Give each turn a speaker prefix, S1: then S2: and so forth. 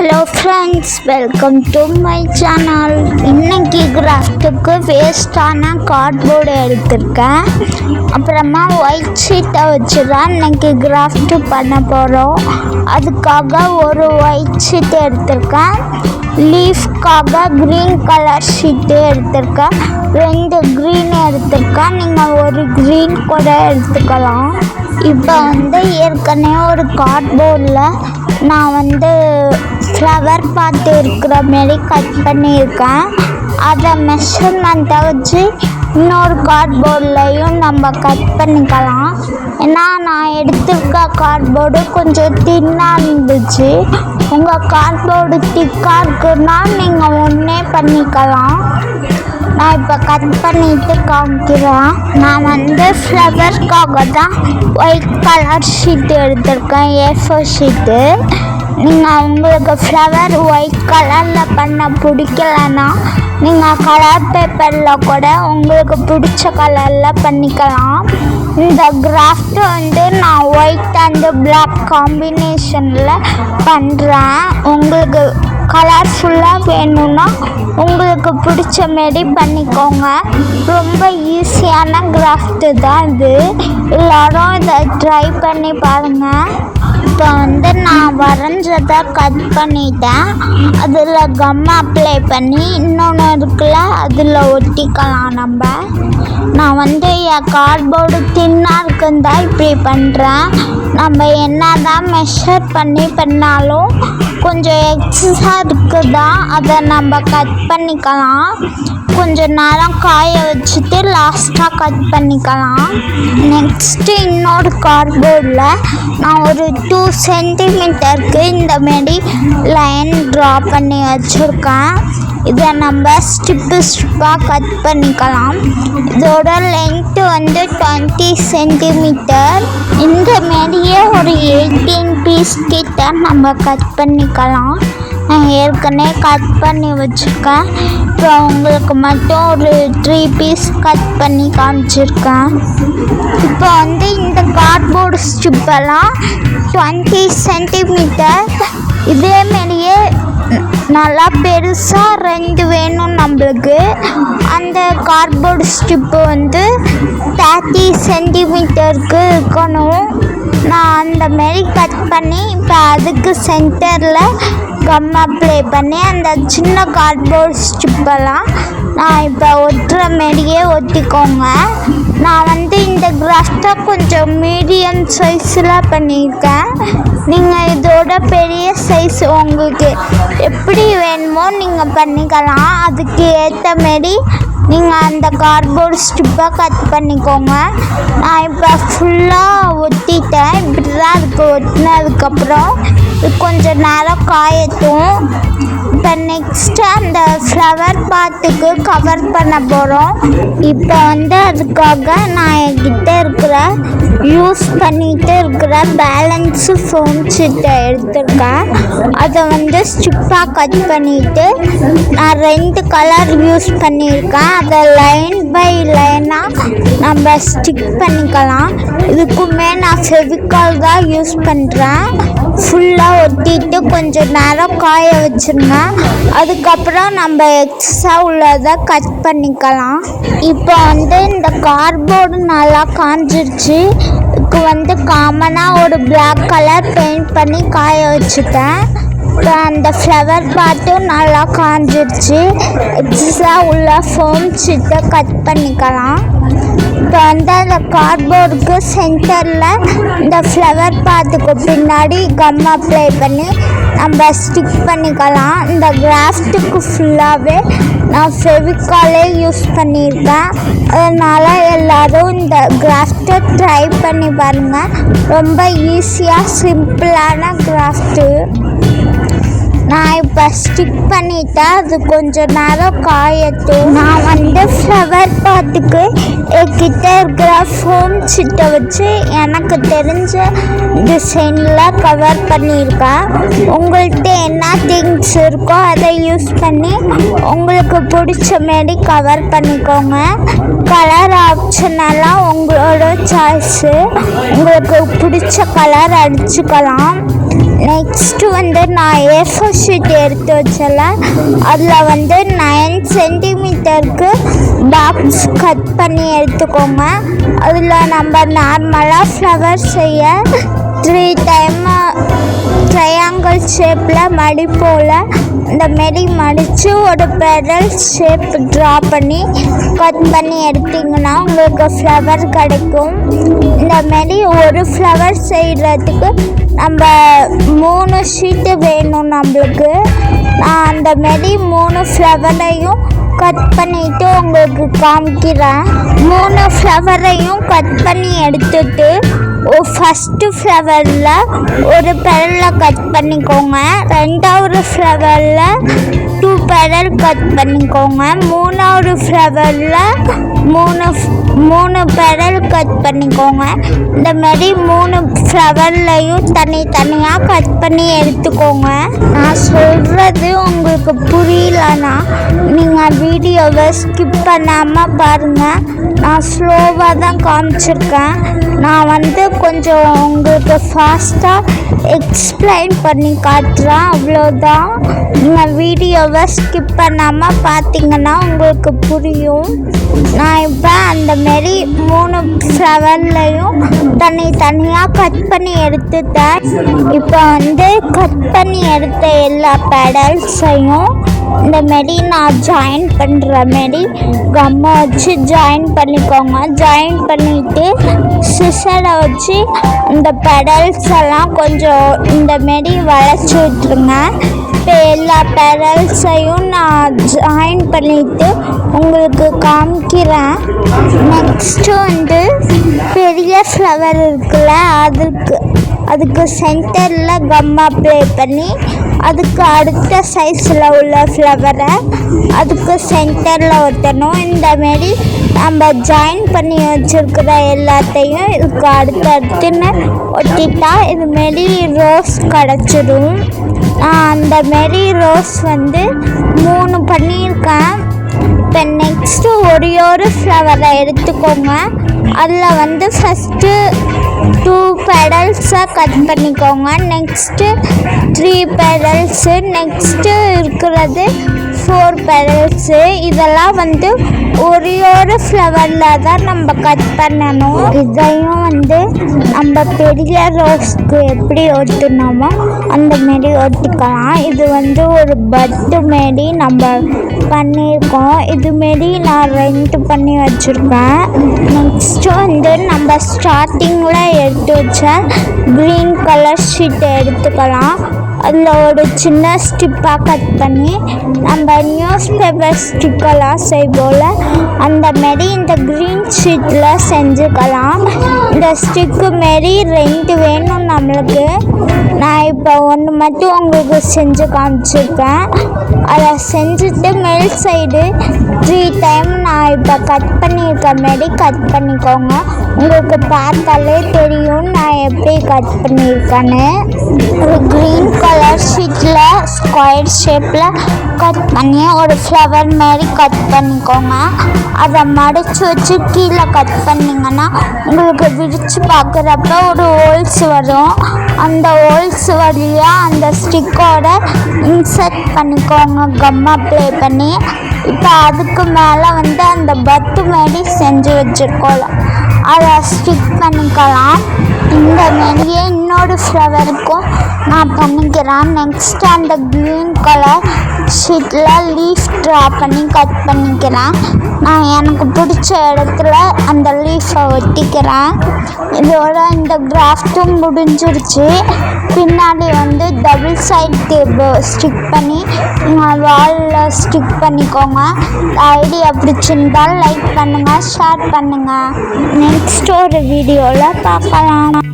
S1: Hello friends welcome to my channel இன்னைக்கு கிராஃப்ட்டுக்கு வேஸ்டான cardboard எடுத்திருக்கேன். அப்புறமா ஒயிட் ஷீட்டை வச்சு தான் இன்னைக்கு கிராஃப்ட்டு பண்ண போகிறோம் அதுக்காக ஒரு ஒயிட் ஷீட் எடுத்திருக்கேன். லீஃப்காக க்ரீன் கலர் ஷீட்டு எடுத்திருக்கேன். ரெண்டு க்ரீன் எடுத்திருக்கேன். நீங்கள் ஒரு க்ரீன் கூட எடுத்துக்கலாம். இப்போ வந்து ஏற்கனவே ஒரு கார்ட்போர்டில் நான் வந்து ஃப்ளவர் பார்த்து இருக்கிற மாரி கட் பண்ணியிருக்கேன். அதை மெஷர்மெண்ட்டை வச்சு இன்னொரு கார்ட்போர்ட்லையும் நம்ம கட் பண்ணிக்கலாம். ஏன்னா நான் எடுத்துருக்க கார்ட்போர்டு கொஞ்சம் தின்னாக இருந்துச்சு. உங்கள் கார்ட்போர்டு திக்காக இருக்குன்னா நீங்கள் ஒன்றே பண்ணிக்கலாம். நான் இப்போ கட் பண்ணிட்டு காமிக்கிறேன். நான் வந்து ஃப்ளவர்க்காக தான் ஒயிட் கலர் ஷீட் எடுத்திருக்கேன் ஏ ஃபோர் ஷீட்டு நீங்கள் உங்களுக்கு ஃப்ளவர் ஒயிட் கலரில் பண்ண பிடிக்கலன்னா நீங்கள் கலர் பேப்பரில் கூட உங்களுக்கு பிடிச்ச கலரில் பண்ணிக்கலாம். இந்த கிராஃப்ட் வந்து நான் ஒயிட் அண்ட் பிளாக் காம்பினேஷனில் பண்ணுறேன் உங்களுக்கு கலர்ஃபுல்லாக வேணும்னா உங்களுக்கு பிடிச்ச மாரி பண்ணிக்கோங்க. ரொம்ப ஈஸியான கிராஃப்ட்டு தான் இது. எல்லோரும் இதை ட்ரை பண்ணி பாருங்கள் இப்போ வந்து நான் வரைஞ்சதை கட் பண்ணிட்டேன். அதில் கம் அப்ளை பண்ணி இன்னொன்று இருக்குல்ல அதில் ஒட்டிக்கலாம் நம்ம. நான் வந்து என் கார்ட்போர்டு தின்னாக இருக்குன்னு தான் இப்படி பண்ணுறேன் நம்ம என்ன தான் மெஷர் பண்ணி பண்ணாலும் கொஞ்சம் எக்ஸஸாக இருக்குதா? அதை நம்ம கட் பண்ணிக்கலாம். கொஞ்சம் நேரம் காய வச்சுட்டு லாஸ்ட்டாக கட் பண்ணிக்கலாம். நெக்ஸ்ட்டு இன்னொரு கார்ட்போர்டில் நான் ஒரு டூ சென்டிமீட்டருக்கு இந்த மாரி லைன் ட்ரா பண்ணி வச்சுருக்கேன். இதை நம்ம ஸ்டிப்பு ஸ்டிப்பாக கட் பண்ணிக்கலாம். இதோட லென்த்து வந்து டுவெண்ட்டி சென்டிமீட்டர் இந்த மாரியே ஒரு எயிட்டீன் பீஸ் கிட்ட நம்ம கட் பண்ணிக்கலாம். நான் ஏற்கனவே கட் பண்ணி வச்சுருக்கேன். இப்போ உங்களுக்கு மட்டும் ஒரு த்ரீ பீஸ் கட் பண்ணி காமிச்சிருக்கேன். இப்போ வந்து இந்த கார்ட்போர்டு ஸ்டிப்பெல்லாம் டுவெண்ட்டி சென்டிமீட்டர் இதேமாரியே நல்லா பெருசாக ரெண்டு வேணும் நம்மளுக்கு. அந்த கார்ட்போர்டு ஸ்ட்ரிப்பு வந்து தேர்ட்டி சென்டிமீட்டருக்கு இருக்கணும். நான் அந்த மாரி கட் பண்ணி இப்போ அதுக்கு சென்டரில் கம் அப்ளை பண்ணி அந்த சின்ன கார்ட்போர்ட் ஸ்ட்ரிப்பெல்லாம் நான் இப்போ ஒட்டுற மாரியே ஒட்டிக்கோங்க. நான் வந்து இந்த கிராஃப்டை கொஞ்சம் மீடியம் சைஸில் பண்ணியிருக்கேன். நீங்கள் இதோட பெரிய சைஸ் உங்களுக்கு எப்படி வேணுமோ நீங்கள் பண்ணிக்கலாம். அதுக்கு ஏற்ற மாரி நீங்கள் அந்த கார்ட்போர்ட் ஸ்டிப்பாக கட் பண்ணிக்கோங்க. நான் இப்போ ஃபுல்லாக ஒட்டிட்டேன். இப்படி தான் இருக்குது ஒட்டினதுக்கப்புறம் கொஞ்சம் நேரம் காயட்டும். இப்போ நெக்ஸ்ட்டு அந்த ஃப்ளவர் பாத்துக்கு கவர் பண்ண போகிறோம் இப்போ வந்து அதுக்காக நான் என்கிட்ட இருக்கிற யூஸ் பண்ணிட்டு இருக்கிற பேலன்ஸு ஃபோன் சீட்டை எடுத்திருக்கேன். அதை வந்து ஸ்டிப்பாக கட் பண்ணிவிட்டு நான் ரெண்டு கலர் யூஸ் பண்ணியிருக்கேன். அதை லைன் பை லைனாக நம்ம ஸ்டிக் பண்ணிக்கலாம். இதுக்குமே நான் ஃபெவிக்கால் தான் யூஸ் பண்ணுறேன் ஃபுல்லாக ஒட்டிட்டு கொஞ்சம் நேரம் காய வச்சுருங்க. அதுக்கப்புறம் நம்ம எக்ஸ்ட்ரா உள்ளதை கட் பண்ணிக்கலாம். இப்போ வந்து இந்த கார்போர்டு நல்லா காஞ்சிருச்சு. இதுக்கு வந்து காமனாக ஒரு பிளாக் கலர் பெயிண்ட் பண்ணி காய வச்சுட்டேன். இப்போ அந்த ஃப்ளவர் பாட்டும் நல்லா காஞ்சிருச்சு. எக்ஸ்ட்ரா உள்ள ஃபோம் சீட்டை கட் பண்ணிக்கலாம். இப்போ வந்து அந்த கார்ட்போர்டுக்கு சென்டரில் இந்த ஃப்ளவர் பாத்துக்கு. பின்னாடி கம் அப்ளை பண்ணி நம்ம ஸ்டிக் பண்ணிக்கலாம். இந்த கிராஃப்ட்டுக்கு ஃபுல்லாகவே நான் ஃபெவிகாலே யூஸ் பண்ணியிருக்கேன். அதனால் எல்லோரும் இந்த கிராஃப்ட்டை ட்ரை பண்ணி பாருங்கள் ரொம்ப ஈஸியாக சிம்பிளான கிராஃப்ட்டு நான் இப்போ ஸ்டிக் பண்ணிட்டேன் அது கொஞ்சம் நேரம் காயட்டும். நான் வந்து ஃப்ளவர் பாத்துக்கு என்கிட்ட இருக்கிற ஃபோம் சிட்டை வச்சு எனக்கு தெரிஞ்ச டிசைனில் கவர் பண்ணியிருக்கேன் உங்கள்கிட்ட என்ன திங்ஸ் இருக்கோ அதை யூஸ் பண்ணி உங்களுக்கு பிடிச்ச மாரி கவர் பண்ணிக்கோங்க. கலர் ஆப்ஷன் எல்லாம் உங்களோட சாய்ஸு உங்களுக்கு பிடிச்ச கலர் அடிச்சுக்கலாம். நெக்ஸ்ட்டு வந்து நான் ஏஃபோர் ஷீட் எடுத்து வச்சல அதில் வந்து நைன் சென்டிமீட்டருக்கு பாக்ஸ் கட் பண்ணி எடுத்துக்கோங்க. அதில் நம்ம நார்மலாக ஃப்ளவர் செய்ய த்ரீ டைம் ட்ரையாங்கிள் ஷேப்பில் மடிப்போல் இந்த மாரி மடித்து ஒரு பெடல் ஷேப் ட்ரா பண்ணி கட் பண்ணி எடுத்திங்கன்னா உங்களுக்கு ஃப்ளவர் கிடைக்கும். இந்த மாரி ஒரு ஃப்ளவர் செய்கிறதுக்கு நம்ம மூணு ஷீட்டு வேணும் நம்மளுக்கு. நான் அந்த மாரி மூணு ஃப்ளவரையும் கட் பண்ணிட்டு உங்களுக்கு காமிக்கிறேன். மூணு ஃப்ளவரையும் கட் பண்ணி எடுத்துட்டு ஃபஸ்ட்டு ஃப்ளவரில் ஒரு பெரலில் கட் பண்ணிக்கோங்க. ரெண்டாவது ஃப்ளவரில் டூ பெடல் கட் பண்ணிக்கோங்க. மூணாவது ஃப்ளவரில் மூணு மூணு பெடல் கட் பண்ணிக்கோங்க. இந்த மாதிரி மூணு ஃப்ளவர்லையும் தனித்தனியாக கட் பண்ணி எடுத்துக்கோங்க. நான் சொல்கிறது உங்களுக்கு புரியலன்னா நீங்கள் வீடியோவை ஸ்கிப் பண்ணாமல் பாருங்கள் நான் ஸ்லோவாக தான் காமிச்சிருக்கேன். நான் வந்து கொஞ்சம் உங்களுக்கு ஃபாஸ்ட்டாக எக்ஸ்பிளைன் பண்ணி காட்டுறேன். அவ்வளோதான் நீங்கள் வீடியோவை ஸ்கிப் பண்ணாமல் பார்த்தீங்கன்னா உங்களுக்கு புரியும். நான் இப்போ அந்த மாரி மூணு ஃப்ளவர்லையும் தனி தனியாக கட் பண்ணி எடுத்துட்டேன். இப்போ வந்து கட் பண்ணி எடுத்த எல்லா பெடல்ஸையும் இந்த மாரி நான் ஜாயின் பண்ணுற மாரி கம்மை வச்சு ஜாயின் பண்ணிக்கோங்க. ஜாயின் பண்ணிவிட்டு சிசரை வச்சு இந்த பெடல்ஸ் எல்லாம் கொஞ்சம் இந்த மாரி வளைச்சி விட்ருங்க இப்போ எல்லா பெடல்ஸையும் நான் ஜாயின் பண்ணிவிட்டு உங்களுக்கு காமிக்கிறேன். நெக்ஸ்ட்டு வந்து பெரிய ஃப்ளவர் இருக்குல்ல அதுக்கு அதுக்கு சென்டரில் கம்மா ப்ளே பண்ணி அதுக்கு அடுத்த சைஸில் உள்ள ஃப்ளவரை அதுக்கு சென்டரில் ஒட்டணும். இந்த மாரி நம்ம ஜாயின் பண்ணி வச்சுருக்கிற எல்லாத்தையும் இதுக்கு அடுத்தடுத்துன்னு ஒட்டிட்டா இதுமாரி ரோஸ் கிடச்சிடும் அந்த மாரி ரோஸ் வந்து மூணு பண்ணியிருக்கேன். இப்போ நெக்ஸ்ட்டு ஒரே ஒரு ஃப்ளவரை எடுத்துக்கோங்க. அதில் வந்து ஃபஸ்ட்டு டூ பெடல்ஸை கட் பண்ணிக்கோங்க. நெக்ஸ்ட்டு த்ரீ பெடல்ஸு நெக்ஸ்ட்டு இருக்கிறது ஃபோர் பெடல்ஸு இதெல்லாம் வந்து ஒரே ஒரு ஃப்ளவரில் தான் நம்ம கட் பண்ணணும். இதையும் வந்து நம்ம பெரிய ரோஸ்க்கு எப்படி ஒத்துனோமோ அந்த மாரி ஒத்துக்கலாம் இது வந்து ஒரு பட்டு மாரி நம்ம பண்ணியிருக்கோம். இதுமாரி நான் ரெண்ட் பண்ணி வச்சுருக்கேன். நெக்ஸ்ட்டு வந்து நம்ம ஸ்டார்டிங்கில் எடுத்து வச்ச க்ரீன் கலர் ஷீட் எடுத்துக்கலாம். அதில் ஒரு சின்ன ஸ்டிப்பாக கட் பண்ணி நம்ம நியூஸ் பேப்பர் ஸ்டிக்கெல்லாம் செய்வோம்ல அந்த மாரி இந்த க்ரீன் ஷீட்டில் செஞ்சுக்கலாம். இந்த ஸ்டிக்கு மாரி ரெண்டு வேணும் நம்மளுக்கு. நான் இப்போ ஒன்று மட்டும் உங்களுக்கு செஞ்சு காமிச்சிருக்கேன். அதை செஞ்சுட்டு மேல் சைடு த்ரீ டைம் நான் இப்போ கட் பண்ணியிருக்க மாரி கட் பண்ணிக்கோங்க. உங்களுக்கு பார்த்தாலே தெரியும் நான் எப்படி கட் பண்ணியிருக்கேன்னு. ஒரு க்ரீன் கலர் ஷீட்டில் ஸ்கொயர் ஷேப்பில் கட் பண்ணி ஒரு ஃப்ளவர் மாரி கட் பண்ணிக்கோங்க. அதை மடித்து வச்சு கீழே கட் பண்ணிங்கன்னா உங்களுக்கு விரித்து பார்க்குறப்ப ஒரு ஹோல்ஸ் வரும். அந்த ஹோல்ஸ் வழியாக அந்த ஸ்டிக்கோட இன்சர்ட் பண்ணிக்கோங்க கம் அப்ளை பண்ணி. இப்போ அதுக்கு மேலே வந்து அந்த பத்து மாரி செஞ்சு வச்சுருக்கோம் அதை ஸ்டிக் பண்ணிக்கலாம். இந்த மாரியே இன்னொரு ஃப்ளவருக்கும் நான் பண்ணிக்கிறேன். நெக்ஸ்ட் அந்த க்ரீன் கலர் ஷீட்டில் லீஃப் ட்ரா பண்ணி கட் பண்ணிக்கிறேன். நான் எனக்கு பிடிச்ச இடத்துல அந்த லீஃபை ஒட்டிக்கிறேன் இதோட இந்த கிராஃப்ட்டும் முடிஞ்சிருச்சு. பின்னாடி வந்து டபுள் சைட் டேபிள் ஸ்டிக் பண்ணி வாலில் ஸ்டிக் பண்ணிக்கோங்க. ஐடியா பிடிச்சிருந்தால் லைக் பண்ணுங்கள் ஷேர் பண்ணுங்கள் நெக்ஸ்ட் ஒரு வீடியோவில் பார்க்கலாம்